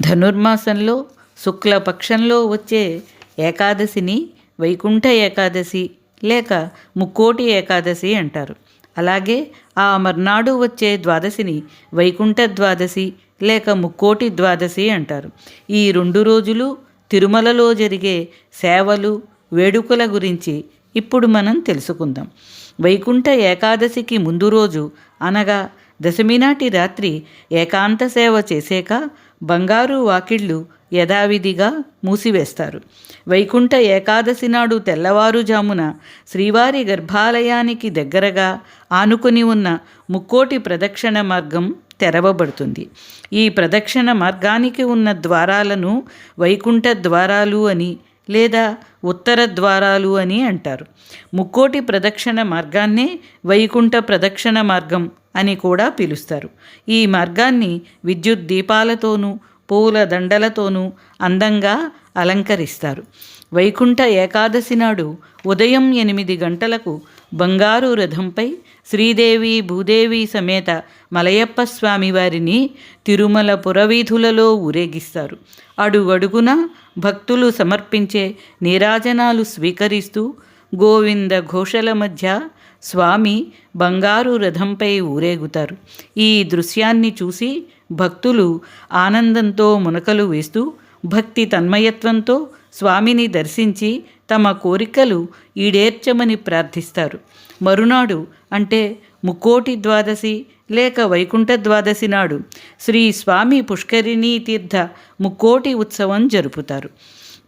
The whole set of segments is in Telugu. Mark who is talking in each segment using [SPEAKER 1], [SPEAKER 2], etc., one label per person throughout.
[SPEAKER 1] ధనుర్మాసంలో శుక్లపక్షంలో వచ్చే ఏకాదశిని వైకుంఠ ఏకాదశి లేక ముక్కోటి ఏకాదశి అంటారు. అలాగే ఆ మర్నాడు వచ్చే ద్వాదశిని వైకుంఠ ద్వాదశి లేక ముక్కోటి ద్వాదశి అంటారు. ఈ రెండు రోజులు తిరుమలలో జరిగే సేవలు వేడుకల గురించి ఇప్పుడు మనం తెలుసుకుందాం. వైకుంఠ ఏకాదశికి ముందు రోజు అనగా దశమి నాటి రాత్రి ఏకాంత సేవ చేసాక బంగారు వాకిళ్ళు యథావిధిగా మూసివేస్తారు. వైకుంఠ ఏకాదశి నాడు తెల్లవారుజామున శ్రీవారి గర్భాలయానికి దగ్గరగా ఆనుకొని ఉన్న ముక్కోటి ప్రదక్షిణ మార్గం తెరవబడుతుంది. ఈ ప్రదక్షిణ మార్గానికి ఉన్న ద్వారాలను వైకుంఠ ద్వారాలు అని లేదా ఉత్తర ద్వారాలు అని అంటారు. ముక్కోటి ప్రదక్షిణ మార్గాన్నే వైకుంఠ ప్రదక్షిణ మార్గం అని కూడా పిలుస్తారు. ఈ మార్గాన్ని విద్యుత్ దీపాలతోనూ పూల దండలతోనూ అందంగా అలంకరిస్తారు. వైకుంఠ ఏకాదశి నాడు ఉదయం ఎనిమిది గంటలకు బంగారు రథంపై శ్రీదేవి భూదేవి సమేత మలయప్ప స్వామి వారిని తిరుమల పురవీధులలో ఊరేగిస్తారు. అడుగడుగున భక్తులు సమర్పించే నీరాజనాలు స్వీకరిస్తూ గోవింద ఘోషల మధ్య స్వామి బంగారు రథంపై ఊరేగుతారు. ఈ దృశ్యాన్ని చూసి భక్తులు ఆనందంతో మునకలు వేస్తూ భక్తి తన్మయత్వంతో స్వామిని దర్శించి తమ కోరికలు ఈడేర్చమని ప్రార్థిస్తారు. మరునాడు అంటే ముక్కోటి ద్వాదశి లేక వైకుంఠ ద్వాదశి నాడు శ్రీ స్వామి పుష్కరిణీ తీర్థ ముక్కోటి ఉత్సవం జరుపుతారు.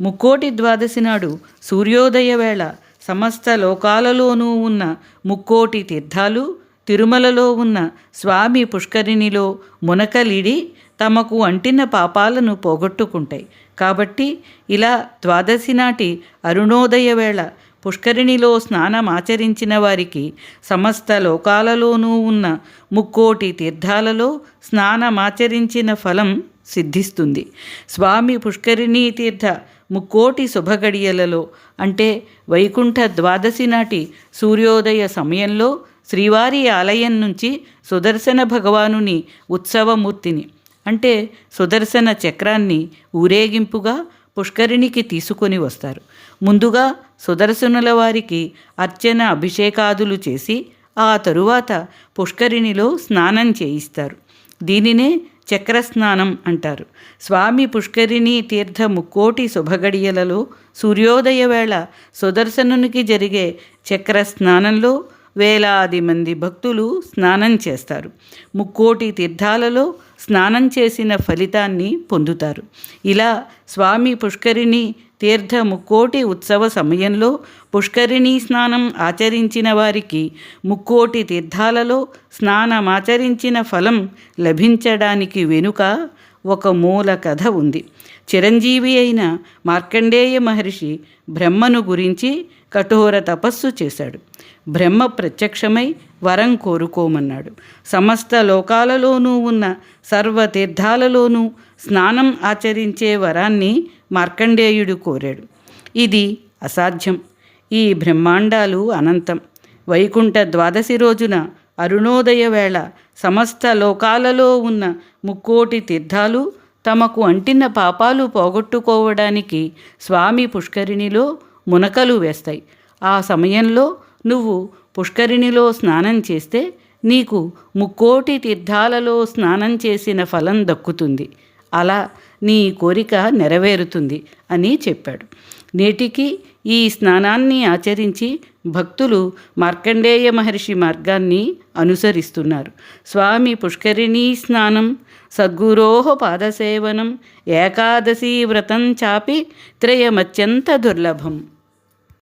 [SPEAKER 1] ముక్కోటి ద్వాదశి నాడు సూర్యోదయ వేళ సమస్త లోకాలలోనూ ఉన్న ముక్కోటి తీర్థాలు తిరుమలలో ఉన్న స్వామి పుష్కరిణిలో మునకలిడి తమకు అంటిన పాపాలను పోగొట్టుకుంటాయి. కాబట్టి ఇలా ద్వాదశి నాటి అరుణోదయ వేళ పుష్కరిణిలో స్నానం ఆచరించిన వారికి సమస్త లోకాలలోనూ ఉన్న ముక్కోటి తీర్థాలలో స్నానమాచరించిన ఫలం సిద్ధిస్తుంది. స్వామి పుష్కరిణీ తీర్థ ముక్కోటి శుభగడియలలో అంటే వైకుంఠ ద్వాదశి నాటి సూర్యోదయ సమయంలో శ్రీవారి ఆలయం నుంచి సుదర్శన భగవానుని ఉత్సవమూర్తిని అంటే సుదర్శన చక్రాన్ని ఊరేగింపుగా పుష్కరిణికి తీసుకొని వస్తారు. ముందుగా సుదర్శనుల వారికి అర్చన అభిషేకాదులు చేసి ఆ తరువాత పుష్కరిణిలో స్నానం చేయిస్తారు. దీనినే చక్రస్నానం అంటారు. స్వామి పుష్కరిణి తీర్థ ముక్కోటి శుభగడియలలో సూర్యోదయ వేళ సుదర్శనునికి జరిగే చక్ర స్నానంలో వేలాది మంది భక్తులు స్నానం చేస్తారు. ముక్కోటి తీర్థాలలో స్నానం చేసిన ఫలితాన్ని పొందుతారు. ఇలా స్వామి పుష్కరిణి తీర్థ ముక్కోటి ఉత్సవ సమయంలో పుష్కరిణీ స్నానం ఆచరించిన వారికి ముక్కోటి తీర్థాలలో స్నానమాచరించిన ఫలం లభించడానికి వెనుక ఒక మూల కథ ఉంది. చిరంజీవి అయిన మార్కండేయ మహర్షి బ్రహ్మను గురించి కఠోర తపస్సు చేశాడు. బ్రహ్మ ప్రత్యక్షమై వరం కోరుకోమన్నాడు. సమస్త లోకాలలోనూ ఉన్న సర్వతీర్థాలలోనూ స్నానం ఆచరించే వరాన్ని మార్కండేయుడు కోరాడు. ఇది అసాధ్యం. ఈ బ్రహ్మాండాలు అనంతం. వైకుంఠ ద్వాదశి రోజున అరుణోదయ వేళ సమస్త లోకాలలో ఉన్న ముక్కోటి తీర్థాలు తమకు అంటిన పాపాలు పోగొట్టుకోవడానికి స్వామి పుష్కరిణిలో మునకలు వేస్తాయి. ఆ సమయంలో నువ్వు పుష్కరిణిలో స్నానం చేస్తే నీకు ముక్కోటి తీర్థాలలో స్నానం చేసిన ఫలం దక్కుతుంది. అలా నీ కోరిక నెరవేరుతుంది అని చెప్పాడు. నేటికి ఈ స్నానాన్ని ఆచరించి భక్తులు మార్కండేయ మహర్షి మార్గాన్ని అనుసరిస్తున్నారు. స్వామి పుష్కరిణీ స్నానం సద్గురోహ పాదసేవనం ఏకాదశీ వ్రతం చాపి త్రయమత్యంత దుర్లభం.